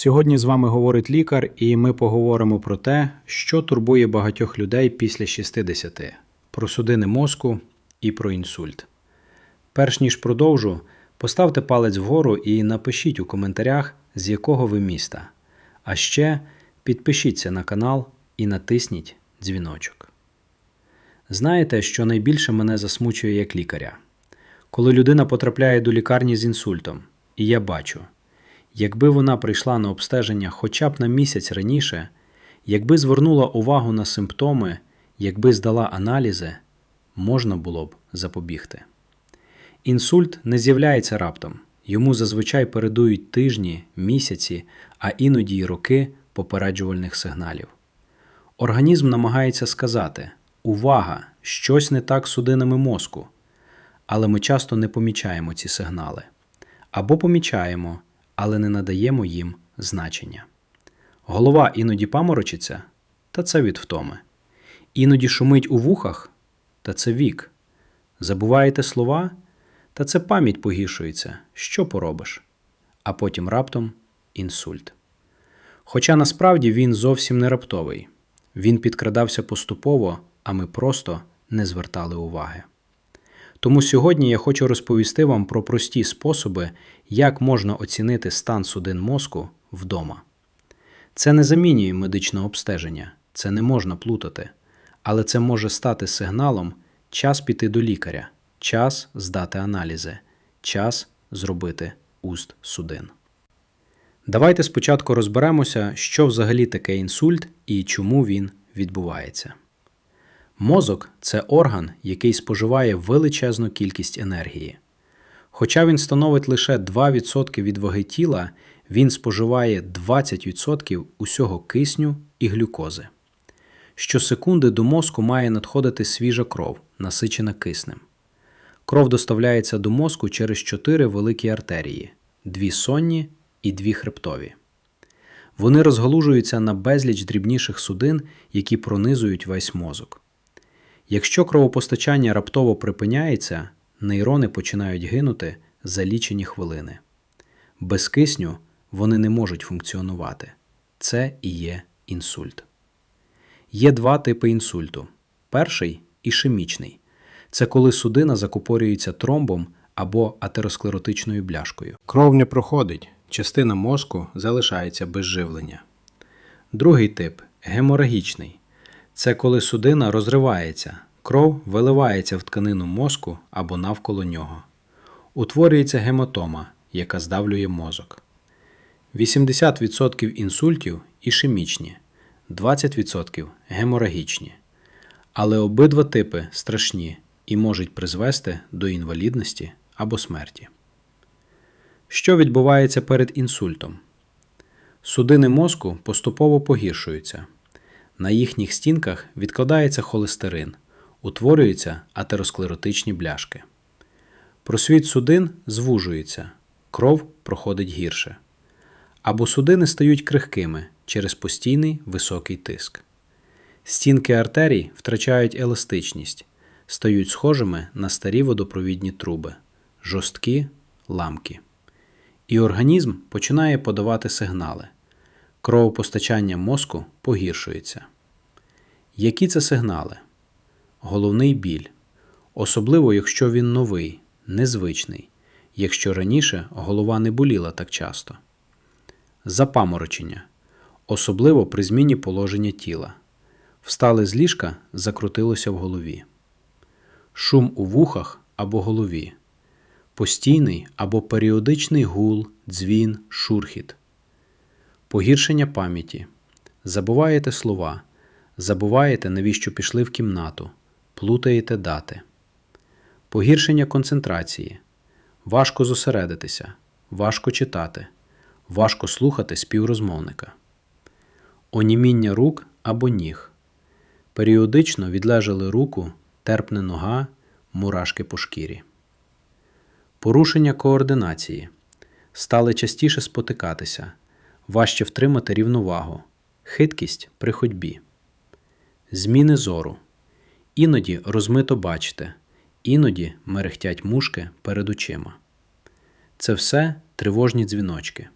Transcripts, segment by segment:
Сьогодні з вами говорить лікар, і ми поговоримо про те, що турбує багатьох людей після 60, про судини мозку і про інсульт. Перш ніж продовжу, поставте палець вгору і напишіть у коментарях, з якого ви міста. А ще підпишіться на канал і натисніть дзвіночок. Знаєте, що найбільше мене засмучує як лікаря? Коли людина потрапляє до лікарні з інсультом, і я бачу, якби вона прийшла на обстеження хоча б на місяць раніше, якби звернула увагу на симптоми, якби здала аналізи, можна було б запобігти. Інсульт не з'являється раптом, йому зазвичай передують тижні, місяці, а іноді й роки попереджувальних сигналів. Організм намагається сказати: увага, щось не так з судинами мозку. Але ми часто не помічаємо ці сигнали. Або помічаємо, але не надаємо їм значення. Голова іноді паморочиться, та це від втоми. Іноді шумить у вухах, та це вік. Забуваєте слова, та це пам'ять погіршується. Що поробиш? А потім раптом інсульт. Хоча насправді він зовсім не раптовий. Він підкрадався поступово, а ми просто не звертали уваги. Тому сьогодні я хочу розповісти вам про прості способи, як можна оцінити стан судин мозку вдома. Це не замінює медичне обстеження, це не можна плутати, але це може стати сигналом час піти до лікаря, час здати аналізи, час зробити уст судин. Давайте спочатку розберемося, що взагалі таке інсульт і чому він відбувається. Мозок це орган, який споживає величезну кількість енергії. Хоча він становить лише 2% від ваги тіла, він споживає 20% усього кисню і глюкози. Щосекунди до мозку має надходити свіжа кров, насичена киснем. Кров доставляється до мозку через чотири великі артерії: дві сонні і дві хребтові. Вони розгалужуються на безліч дрібніших судин, які пронизують весь мозок. Якщо кровопостачання раптово припиняється, нейрони починають гинути за лічені хвилини. Без кисню вони не можуть функціонувати. Це і є інсульт. Є два типи інсульту. Перший ішемічний. Це коли судина закупорюється тромбом або атеросклеротичною бляшкою. Кров не проходить, частина мозку залишається без живлення. Другий тип геморагічний. Це коли судина розривається, кров виливається в тканину мозку або навколо нього. Утворюється гематома, яка здавлює мозок. 80% інсультів ішемічні, 20% геморагічні. Але обидва типи страшні і можуть призвести до інвалідності або смерті. Що відбувається перед інсультом? Судини мозку поступово погіршуються. На їхніх стінках відкладається холестерин, утворюються атеросклеротичні бляшки. Просвіт судин звужується, кров проходить гірше. Або судини стають крихкими через постійний високий тиск. Стінки артерій втрачають еластичність, стають схожими на старі водопровідні труби, жорсткі ламки. І організм починає подавати сигнали. Кровопостачання мозку погіршується. Які це сигнали? Головний біль, особливо якщо він новий, незвичний, якщо раніше голова не боліла так часто. Запаморочення, особливо при зміні положення тіла. Встали з ліжка, закрутилося в голові. Шум у вухах або голові. Постійний або періодичний гул, дзвін, шурхіт. Погіршення пам'яті. Забуваєте слова. Забуваєте, навіщо пішли в кімнату. Плутаєте дати. Погіршення концентрації. Важко зосередитися. Важко читати. Важко слухати співрозмовника. Оніміння рук або ніг. Періодично відлежали руку, терпне нога, мурашки по шкірі. Порушення координації. Стали частіше спотикатися, важче втримати рівновагу, хиткість при ходьбі. Зміни зору. Іноді розмито бачите, іноді мерехтять мушки перед очима. Це все тривожні дзвіночки.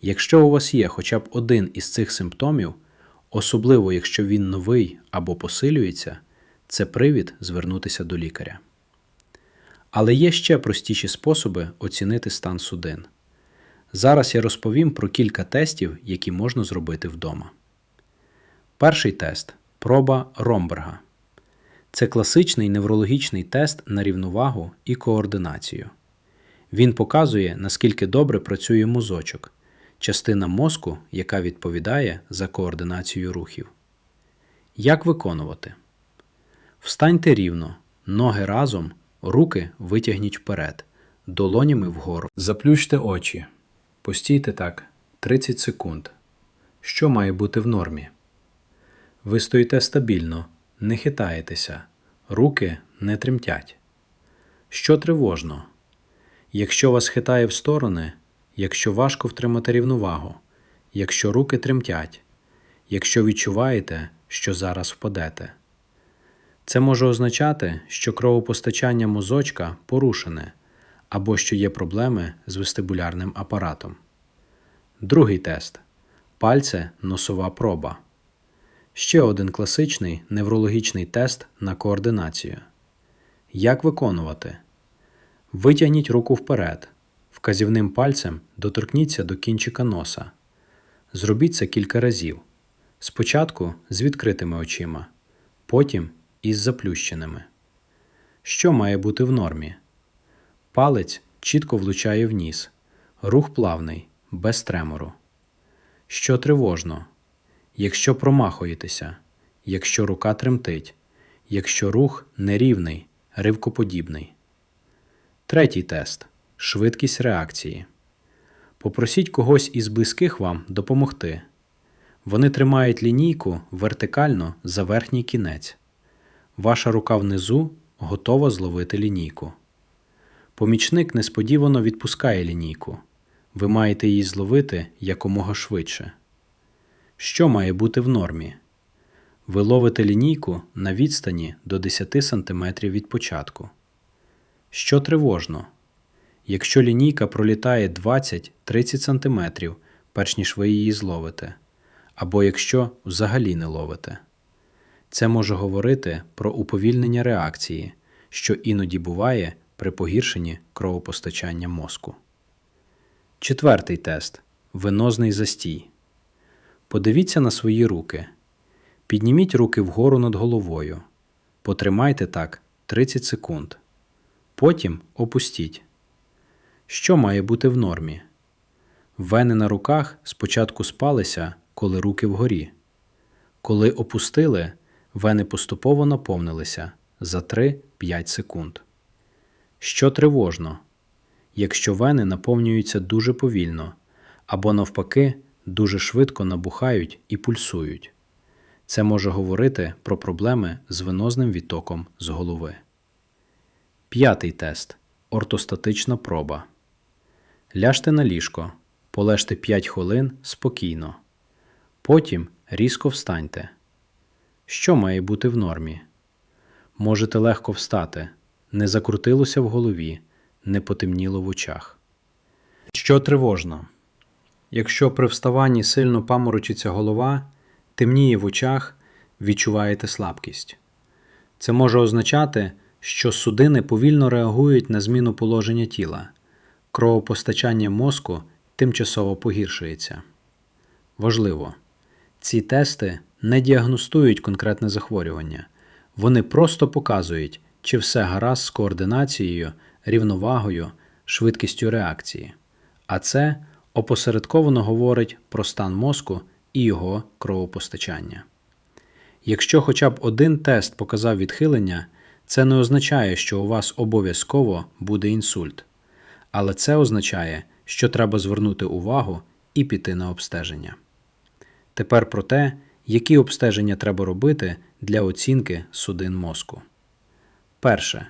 Якщо у вас є хоча б один із цих симптомів, особливо якщо він новий або посилюється, це привід звернутися до лікаря. Але є ще простіші способи оцінити стан судин. Зараз я розповім про кілька тестів, які можна зробити вдома. Перший тест проба Ромберга. Це класичний неврологічний тест на рівновагу і координацію. Він показує, наскільки добре працює мозочок, частина мозку, яка відповідає за координацію рухів. Як виконувати? Встаньте рівно, ноги разом, руки витягніть вперед, долонями вгору. Заплющте очі. Постійте так 30 секунд. Що має бути в нормі? Ви стоїте стабільно, не хитаєтеся, руки не тремтять. Що тривожно? Якщо вас хитає в сторони, якщо важко втримати рівновагу, якщо руки тремтять, якщо відчуваєте, що зараз впадете. Це може означати, що кровопостачання мозочка порушене або що є проблеми з вестибулярним апаратом. Другий тест пальце носова проба. Ще один класичний неврологічний тест на координацію. Як виконувати? Витягніть руку вперед. Вказівним пальцем доторкніться до кінчика носа. Зробіть це кілька разів. Спочатку з відкритими очима, потім із заплющеними. Що має бути в нормі? Палець чітко влучає в ніс. Рух плавний, без тремору. Що тривожно? Якщо промахуєтеся, якщо рука тремтить, якщо рух нерівний, ривкоподібний. Третій тест швидкість реакції. Попросіть когось із близьких вам допомогти. Вони тримають лінійку вертикально за верхній кінець. Ваша рука внизу готова зловити лінійку. Помічник несподівано відпускає лінійку. Ви маєте її зловити якомога швидше. Що має бути в нормі? Ви ловите лінійку на відстані до 10 см від початку. Що тривожно? Якщо лінійка пролітає 20-30 см, перш ніж ви її зловите, або якщо взагалі не ловите. Це може говорити про уповільнення реакції, що іноді буває при погіршенні кровопостачання мозку. Четвертий тест венозний застій. Подивіться на свої руки. Підніміть руки вгору над головою. Потримайте так 30 секунд. Потім опустіть. Що має бути в нормі? Вени на руках спочатку спалися, коли руки вгорі. Коли опустили, вени поступово наповнилися за 3-5 секунд. Що тривожно? Якщо вени наповнюються дуже повільно або, навпаки, дуже швидко набухають і пульсують. Це може говорити про проблеми з венозним відтоком з голови. П'ятий тест ортостатична проба. Ляжте на ліжко, полежте 5 хвилин спокійно. Потім різко встаньте. Що має бути в нормі? Можете легко встати, не закрутилося в голові, не потемніло в очах. Що тривожно? Якщо при вставанні сильно паморочиться голова, темніє в очах, відчуваєте слабкість. Це може означати, що судини повільно реагують на зміну положення тіла, кровопостачання мозку тимчасово погіршується. Важливо, ці тести не діагностують конкретне захворювання, вони просто показують, чи все гаразд з координацією, рівновагою, швидкістю реакції. А це опосередковано говорить про стан мозку і його кровопостачання. Якщо хоча б один тест показав відхилення, це не означає, що у вас обов'язково буде інсульт, але це означає, що треба звернути увагу і піти на обстеження. Тепер про те, які обстеження треба робити для оцінки судин мозку. Перше.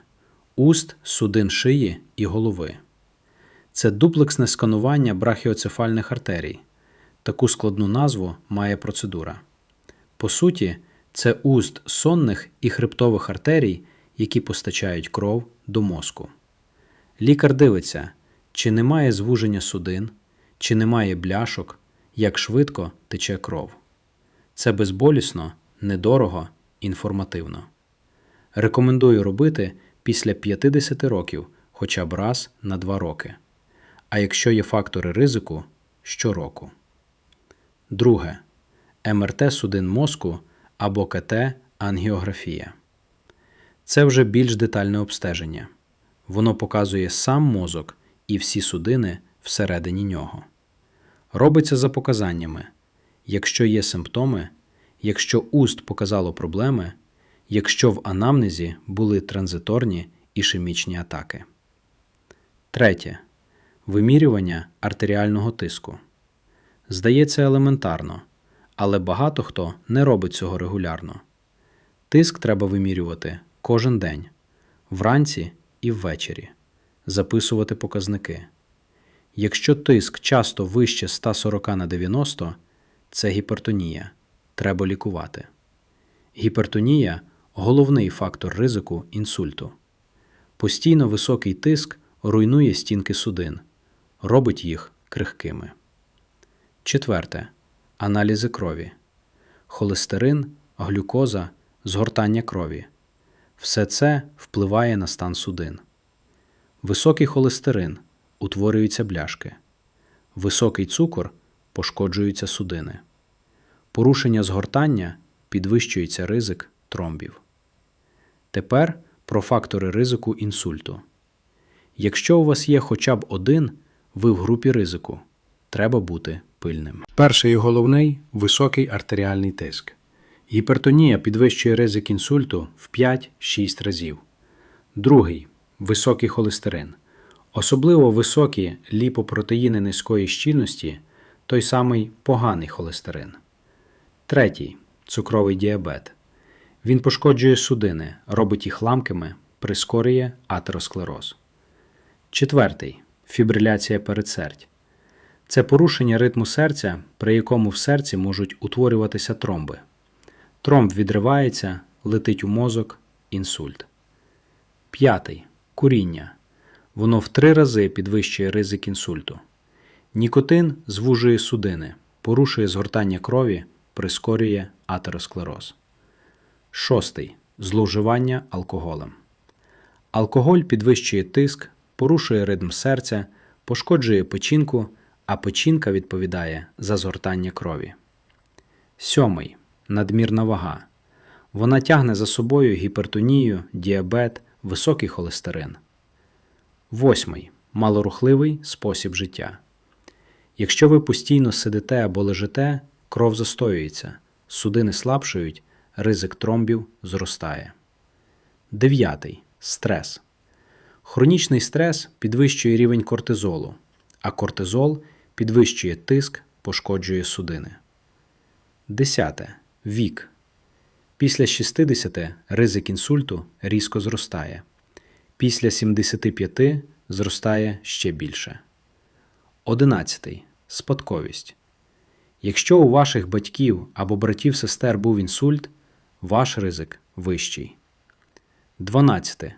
Уст, судин шиї і голови. Це дуплексне сканування брахіоцефальних артерій. Таку складну назву має процедура. По суті, це уст сонних і хребтових артерій, які постачають кров до мозку. Лікар дивиться, чи немає звуження судин, чи немає бляшок, як швидко тече кров. Це безболісно, недорого, інформативно. Рекомендую робити після 50 років хоча б раз на 2 роки. А якщо є фактори ризику щороку. Друге. МРТ судин мозку або КТ ангіографія. Це вже більш детальне обстеження. Воно показує сам мозок і всі судини всередині нього. Робиться за показаннями. Якщо є симптоми, якщо уст показало проблеми, якщо в анамнезі були транзиторні ішемічні атаки. Третє. Вимірювання артеріального тиску. Здається елементарно, але багато хто не робить цього регулярно. Тиск треба вимірювати кожен день, вранці і ввечері, записувати показники. Якщо тиск часто вище 140 на 90, це гіпертонія. Треба лікувати. Гіпертонія головний фактор ризику інсульту. Постійно високий тиск руйнує стінки судин, робить їх крихкими. Четверте. Аналізи крові. Холестерин, глюкоза, згортання крові. Все це впливає на стан судин. Високий холестерин утворюються бляшки. Високий цукор пошкоджуються судини. Порушення згортання підвищується ризик тромбів. Тепер про фактори ризику інсульту. Якщо у вас є хоча б один, ви в групі ризику. Треба бути пильним. Перший і головний високий артеріальний тиск. Гіпертонія підвищує ризик інсульту в 5-6 разів. Другий високий холестерин. Особливо високі ліпопротеїни низької щільності, той самий поганий холестерин. Третій цукровий діабет. Він пошкоджує судини, робить їх ламкими, прискорює атеросклероз. Четвертий фібриляція передсердь. Це порушення ритму серця, при якому в серці можуть утворюватися тромби. Тромб відривається, летить у мозок, інсульт. П'ятий куріння. Воно в три рази підвищує ризик інсульту. Нікотин звужує судини, порушує згортання крові, прискорює атеросклероз. Шостий зловживання алкоголем. Алкоголь підвищує тиск, порушує ритм серця, пошкоджує печінку, а печінка відповідає за згортання крові. Сьомий надмірна вага. Вона тягне за собою гіпертонію, діабет, високий холестерин. Восьмий малорухливий спосіб життя. Якщо ви постійно сидите або лежите, кров застоюється, судини слабшують, ризик тромбів зростає. Дев'ятий стрес. Хронічний стрес підвищує рівень кортизолу, а кортизол підвищує тиск, пошкоджує судини. Десяте. Вік. Після 60 ризик інсульту різко зростає. Після 75 зростає ще більше. 11. Спадковість. Якщо у ваших батьків або братів сестер був інсульт, ваш ризик вищий. 12.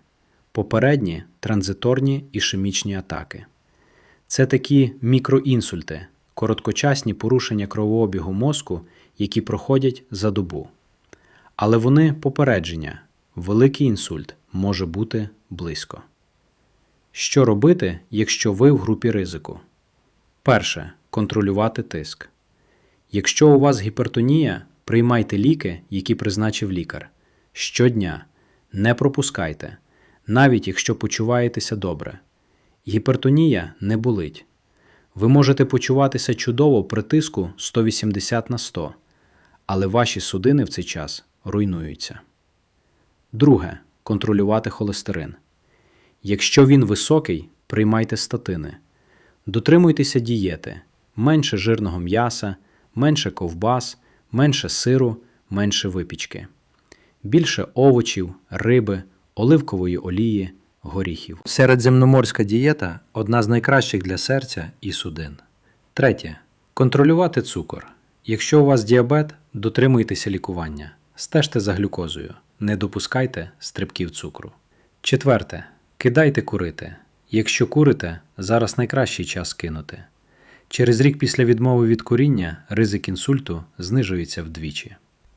Попередні транзиторні ішемічні атаки. Це такі мікроінсульти, короткочасні порушення кровообігу мозку, які проходять за добу. Але вони попередження, великий інсульт може бути близько. Що робити, якщо ви в групі ризику? Перше. Контролювати тиск. Якщо у вас гіпертонія, приймайте ліки, які призначив лікар. Щодня не пропускайте, навіть якщо почуваєтеся добре. Гіпертонія не болить. Ви можете почуватися чудово при тиску 180 на 100, але ваші судини в цей час руйнуються. Друге. Контролювати холестерин. Якщо він високий, приймайте статини. Дотримуйтеся дієти, менше жирного м'яса, менше ковбас, менше сиру, менше випічки, більше овочів, риби, оливкової олії, горіхів. Середземноморська дієта одна з найкращих для серця і судин. Третє. Контролювати цукор. Якщо у вас діабет, дотримуйтеся лікування. Стежте за глюкозою. Не допускайте стрибків цукру. Четверте. Кидайте курити. Якщо курите, зараз найкращий час кинути. Через рік після відмови від куріння ризик інсульту знижується вдвічі.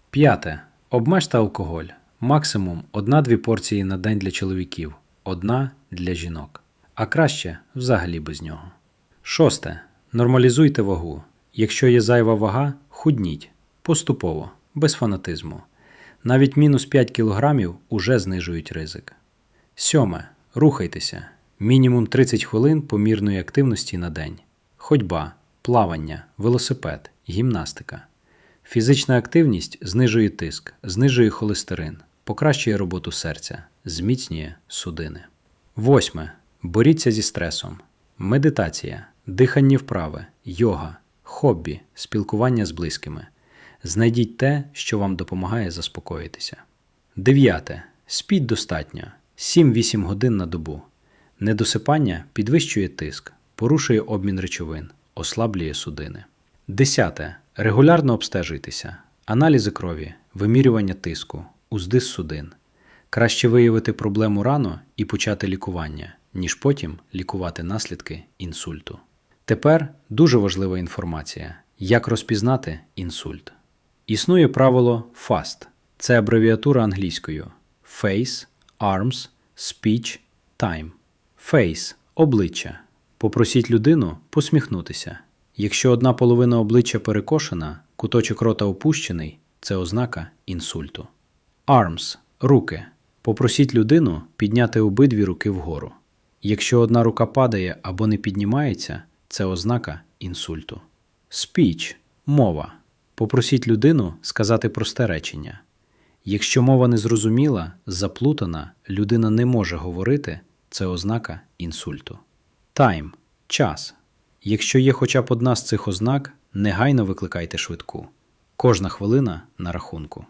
П'яте. Обмежте алкоголь. Максимум 1-2 порції на день для чоловіків, одна для жінок. А краще взагалі без нього. Шосте. Нормалізуйте вагу. Якщо є зайва вага, худніть поступово, без фанатизму. Навіть мінус 5 кг уже знижують ризик. Сьоме. Рухайтеся. Мінімум 30 хвилин помірної активності на день. Ходьба, плавання, велосипед, гімнастика. Фізична активність знижує тиск, знижує холестерин, покращує роботу серця, зміцнює судини. Восьме. Боріться зі стресом. Медитація, дихальні вправи, йога, хобі, спілкування з близькими. Знайдіть те, що вам допомагає заспокоїтися. Дев'яте. Спіть достатньо 7-8 годин на добу. Недосипання підвищує тиск, порушує обмін речовин, ослаблює судини. Десяте. Регулярно обстежуйтеся. Аналізи крові, вимірювання тиску, уздис судин. Краще виявити проблему рано і почати лікування, ніж потім лікувати наслідки інсульту. Тепер дуже важлива інформація: як розпізнати інсульт. Існує правило FAST. Це абревіатура англійською Face, Arms, Speech, Time. Face обличчя. Попросіть людину посміхнутися. Якщо одна половина обличчя перекошена, куточок рота опущений це ознака інсульту. Arms руки. Попросіть людину підняти обидві руки вгору. Якщо одна рука падає або не піднімається, це ознака інсульту. Speech мова. Попросіть людину сказати просте речення. Якщо мова незрозуміла, заплутана, людина не може говорити, це ознака інсульту. Time час. Якщо є хоча б одна з цих ознак, негайно викликайте швидку. Кожна хвилина на рахунку.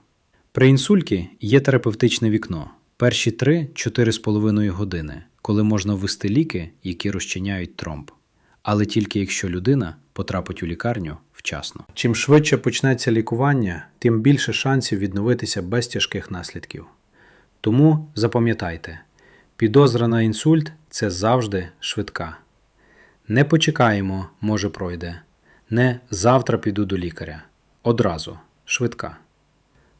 При інсульті є терапевтичне вікно перші 3-4,5 години, коли можна ввести ліки, які розчиняють тромб. Але тільки якщо людина потрапить у лікарню вчасно. Чим швидше почнеться лікування, тим більше шансів відновитися без тяжких наслідків. Тому запам'ятайте, підозра на інсульт це завжди швидка. Не почекаємо, може пройде. Не завтра піду до лікаря. Одразу швидка.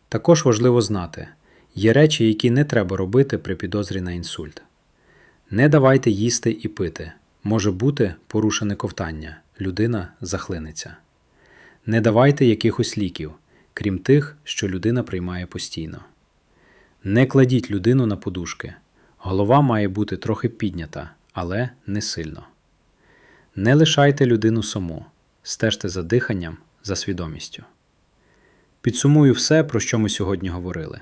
Також важливо знати, є речі, які не треба робити при підозрі на інсульт. Не давайте їсти і пити. Може бути порушене ковтання, людина захлинеться. Не давайте якихось ліків, крім тих, що людина приймає постійно. Не кладіть людину на подушки. Голова має бути трохи піднята, але не сильно. Не лишайте людину саму, стежте за диханням, за свідомістю. Підсумую все, про що ми сьогодні говорили.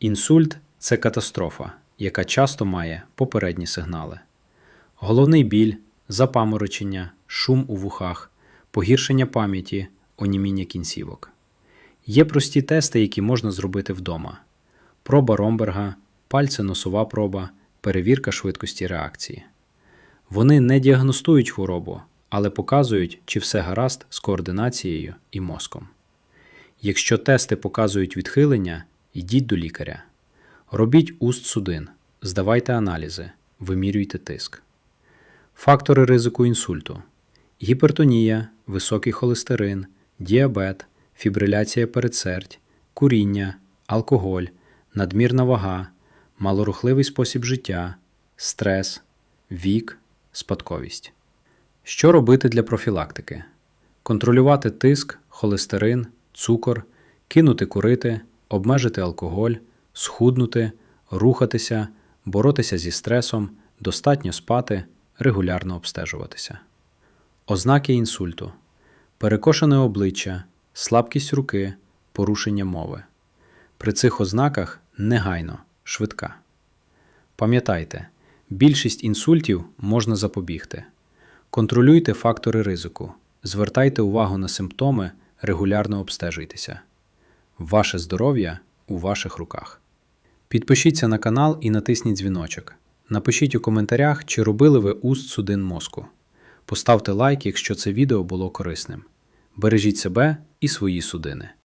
Інсульт це катастрофа, яка часто має попередні сигнали. Головний біль, запаморочення, шум у вухах, погіршення пам'яті, оніміння кінцівок. Є прості тести, які можна зробити вдома: проба Ромберга, пальце-носова проба, перевірка швидкості реакції. Вони не діагностують хворобу, але показують, чи все гаразд з координацією і мозком. Якщо тести показують відхилення, йдіть до лікаря. Робіть уст судин, здавайте аналізи, вимірюйте тиск. Фактори ризику інсульту: гіпертонія, високий холестерин, діабет, фібриляція передсердь, куріння, алкоголь, надмірна вага, малорухливий спосіб життя, стрес, вік, спадковість. Що робити для профілактики? Контролювати тиск, холестерин, цукор, кинути курити, обмежити алкоголь, схуднути, рухатися, боротися зі стресом, достатньо спати, регулярно обстежуватися. Ознаки інсульту: перекошене обличчя, слабкість руки, порушення мови. При цих ознаках негайно, швидка. Пам'ятайте, більшість інсультів можна запобігти. Контролюйте фактори ризику, звертайте увагу на симптоми, регулярно обстежуйтеся. Ваше здоров'я у ваших руках. Підпишіться на канал і натисніть дзвіночок. Напишіть у коментарях, чи робили ви уст судин мозку. Поставте лайк, якщо це відео було корисним. Бережіть себе і свої судини.